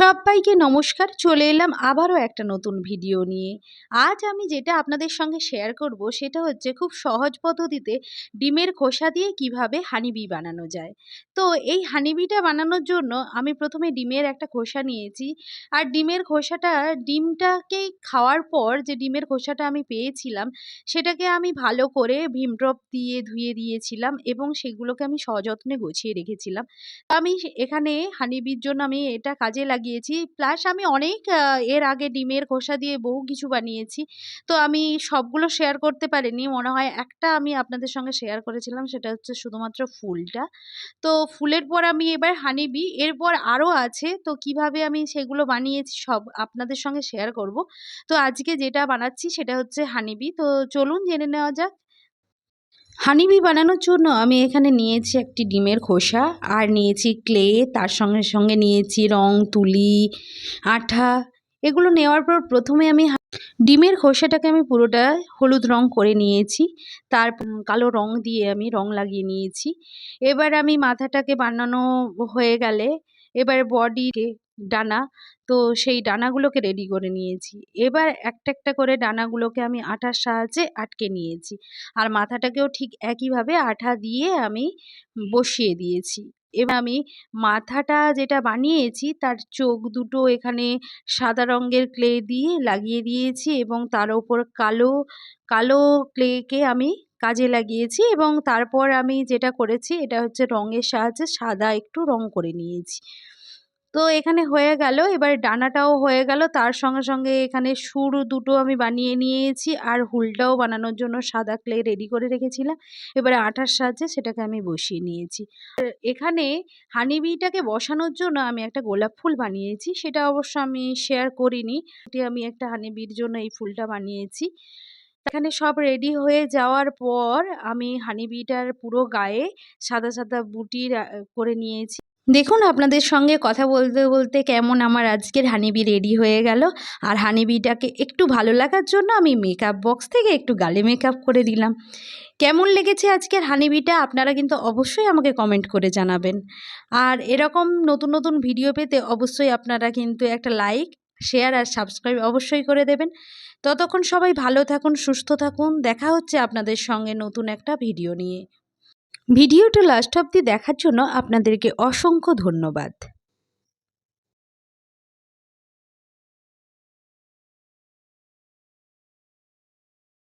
সবাইকে নমস্কার, চলে এলাম আবারও একটা নতুন ভিডিও নিয়ে। আজ আমি যেটা আপনাদের সঙ্গে শেয়ার করব সেটা হচ্ছে খুব সহজ পদ্ধতিতে ডিমের খোসা দিয়ে কীভাবে হানিবি বানানো যায়। তো এই হানিবিটা বানানোর জন্য আমি প্রথমে ডিমের একটা খোসা নিয়েছি। আর ডিমের খোসাটা, ডিমটাকে খাওয়ার পর যে ডিমের খোসাটা আমি পেয়েছিলাম, সেটাকে আমি ভালো করে ভীম ড্রপ দিয়ে ধুয়ে দিয়েছিলাম এবং সেগুলোকে আমি সযত্নে গুছিয়ে রেখেছিলাম। আমি এখানে হানিবির জন্য আমি এটা কাজে লাগিয়েছি প্লাস আমি অনেক এর আগে ডিমের খোসা দিয়ে বহু কিছু বানিয়েছি। তো আমি সবগুলো শেয়ার করতে পারিনি। মনে হয় একটা আমি আপনাদের সঙ্গে শেয়ার করেছিলাম, সেটা হচ্ছে শুধুমাত্র ফুলটা। তো ফুলের পর আমি এবার হানিবি এরপর আরও আছে। তো কীভাবে আমি সেগুলো বানিয়েছি সব আপনাদের সঙ্গে শেয়ার করব। তো আজকে যেটা বানাচ্ছি সেটা হচ্ছে হানিবি তো চলুন জেনে নেওয়া যাক। হানিবি বানানোর জন্য আমি এখানে নিয়েছি একটি ডিমের খোসা, আর নিয়েছি ক্লে, তার সঙ্গে সঙ্গে নিয়েছি রং, তুলি, আঠা। এগুলো নেওয়ার পর প্রথমে আমি ডিমের খোসাটাকে আমি পুরোটা হলুদ রং করে নিয়েছি। তার কালো রং দিয়ে আমি রং লাগিয়ে নিয়েছি। এবার আমি মাথাটাকে বানানো হয়ে গেলে এবার বডিকে ডানা, তো সেই ডানাগুলোকে রেডি করে নিয়েছি। এবার একটা একটা করে ডানাগুলোকে আমি আঠার সাহায্যে আটকে নিয়েছি। আর মাথাটাকেও ঠিক একইভাবে আঠা দিয়ে আমি বসিয়ে দিয়েছি। এবার আমি মাথাটা যেটা বানিয়েছি, তার চোখ দুটো এখানে সাদা রঙের ক্লে দিয়ে লাগিয়ে দিয়েছি এবং তার ওপর কালো কালো ক্লেকে আমি কাজে লাগিয়েছি এবং তারপর আমি যেটা করেছি, এটা হচ্ছে রঙের সাহায্যে সাদা একটু রং করে নিয়েছি। তো এখানে হয়ে গেল, এবার ডানাটাও হয়ে গেল, তার সঙ্গে সঙ্গে এখানে সুর দুটো আমি বানিয়ে নিয়েছি আর হুলটাও বানানোর জন্য সাদা ক্লে রেডি করে রেখেছিলাম, এবারে আঠার সাহায্যে সেটাকে আমি বসিয়ে নিয়েছি। এখানে হানিবিটাকে বসানোর জন্য আমি একটা গোলাপ ফুল বানিয়েছি, সেটা অবশ্য আমি শেয়ার করিনি আমি একটা হানিবির জন্য এই ফুলটা বানিয়েছি। এখানে সব রেডি হয়ে যাওয়ার পর আমি হানিবিটার পুরো গায়ে সাদা সাদা বুটি করে নিয়েছি। দেখুন আপনাদের সঙ্গে কথা বলতে বলতে কেমন আমার আজকের হানিবি রেডি হয়ে গেল। আর হানিবিটাকে একটু ভালো লাগার জন্য আমি মেকআপ বক্স থেকে একটু গালে মেকআপ করে দিলাম। কেমন লেগেছে আজকের হানিবিটা আপনারা কিন্তু অবশ্যই আমাকে কমেন্ট করে জানাবেন। আর এরকম নতুন নতুন ভিডিও পেতে অবশ্যই আপনারা কিন্তু একটা লাইক শেয়ার আর সাবস্ক্রাইব অবশ্যই করে দেবেন। ততক্ষণ সবাই ভালো থাকুন, সুস্থ থাকুন। দেখা হচ্ছে আপনাদের সঙ্গে নতুন একটা ভিডিও নিয়ে। ভিডিওটা লাস্ট অবধি দেখার জন্য আপনাদেরকে অসংখ্য ধন্যবাদ।